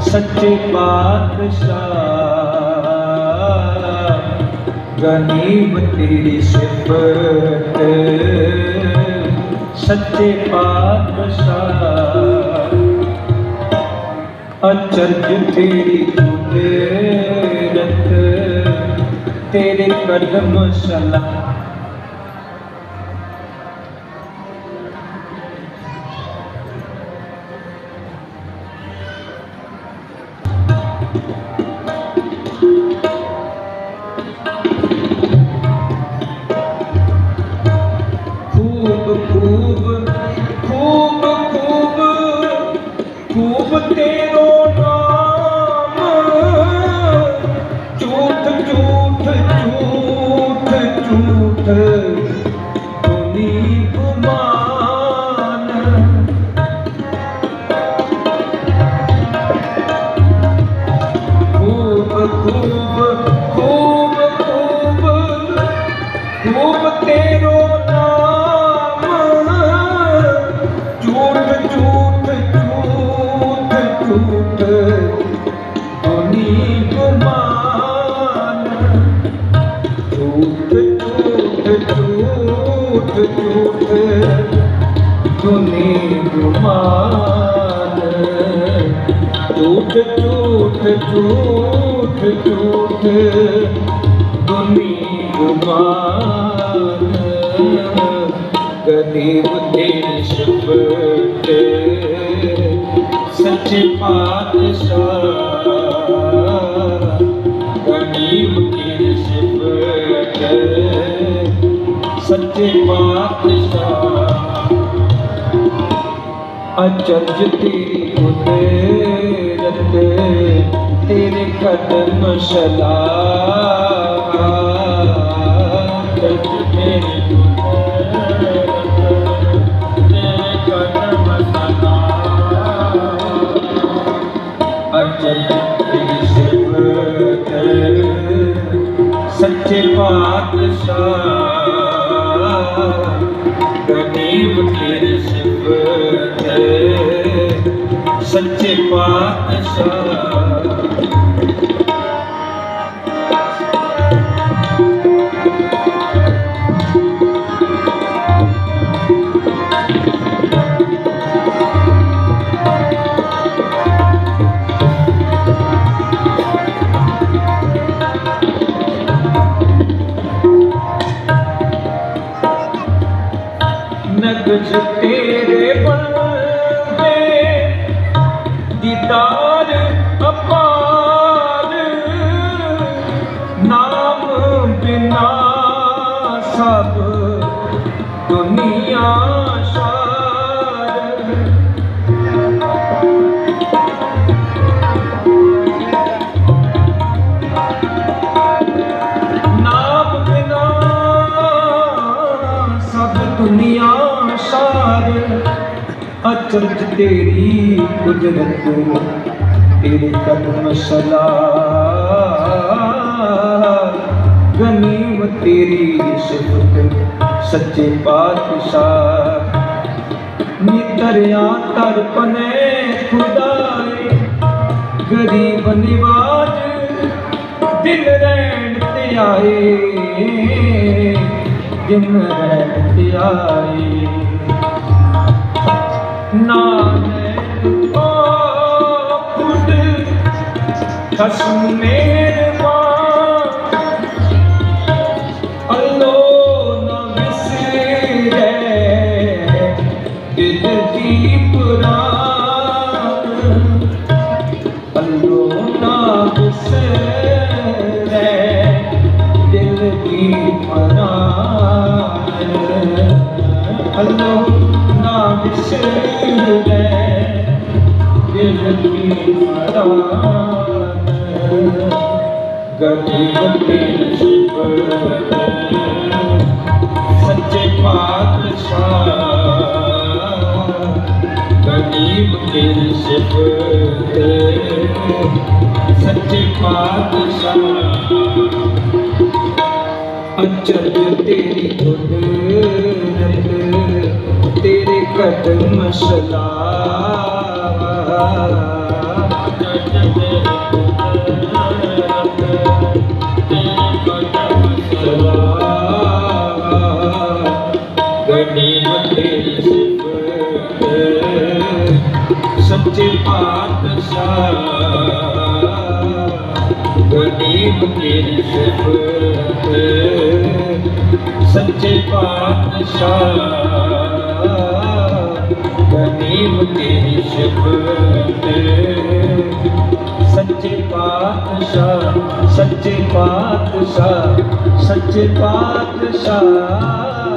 ਸੱਚੇ ਪਾਤਸ਼ਾਹ। ਗਨੀਮ ਤੇਰੀ ਸਿਫਤ। ਸੱਚੇ ਪਾਤਸ਼ਾਹ ਅਚਰਜ ਤੇਰੀ ਕੁਦਰਤ। ਤੇਰੇ ਕਰਮ ਸਲਾਹ ਸੁਨੇ ਗੁਮਾਨ। ਟੂਟ ਟੂਟ ਟੂਟ ਟੂਟ ਦੁਨੀ ਗੁਮਾਨ। ਕਦੀ ਬੁੱਧੇ सच्चे पातशाह। गरीब पातशाह। अचरज तेरी तेरे कदम शला तेरी ਸੱਚੇ ਪਾਤਸ਼ਾਹ। ਗਰੀਬ ਤੇਰੀ ਸਿਫਤ ਸੱਚੇ ਪਾਤਸ਼ਾਹ। ਨਗਜ ਤੇਰੇ ਬੰਦੇ ਦੀਦਾਰ ਅਪਾਰ ਨਾਮ ਬਿਨਾ ਅਚਰਜ ਤੇਰੀ ਕੁਦਰਤ ਤੇਰੇ ਕਦਮ ਸਲਾ ਗਨੀਮ ਤੇਰੀ ਸਿਫਤ ਸੱਚੇ ਪਾਤਸ਼ਾਹ। ਨਿਤਰਿਆ ਤਰਪਨੇ ਖੁਦਾਏ, ਗਰੀਬ ਨਿਵਾਜ ਦਿਨ ਰਹਿਣ ਤੇ ਆਏ। ਦਿਨ ਰਹਿਣ ਤੇ ਆਏ। ਨਾਨਕ ਓ ਖੁਦ ਖਸਮ ਮਿਹਰਬਾਨ ਅੱਲੋ ਨਾ ਵਿਸਰੇ ਦਿਲ ਦੀ ਪੁਰਾਨ ਅੱਲੋ ਨਾ ਵਿਸਰੇ ਦਿਲ ਦੀ ਪੁਰਾਨ ਅੱਲੋ ਪੁਰਾਨ ਗਰੀਬ ਤੇਰੀ ਸਿਫਤ ਸੱਚੇ ਪਾਤਸ਼ਾਹ ਗਰੀਬ ਤੇਰੀ ਸਿਫਤ ਸੱਚੇ ਪਾਤਸ਼ਾਹ ਅਚਰਜ ਤੇਰੀ ਕੁਦਰਤ ਤੇਰੇ ਕਦਮ ਸਲਾਮ ਸੱਚੇ ਪਾਤਸ਼ਾਹ। ਗਰੀਬ ਤੇਰੀ ਸਿਫਤ। ਸੱਚੇ ਪਾਤਸ਼ਾਹ। ਗਰੀਬ ਤੇਰੀ ਸਿਫਤ। ਸੱਚੇ ਪਾਤਸ਼ਾਹ। ਸੱਚੇ ਪਾਤਸ਼ਾਹ। ਸੱਚੇ ਪਾਤਸ਼ਾਹ।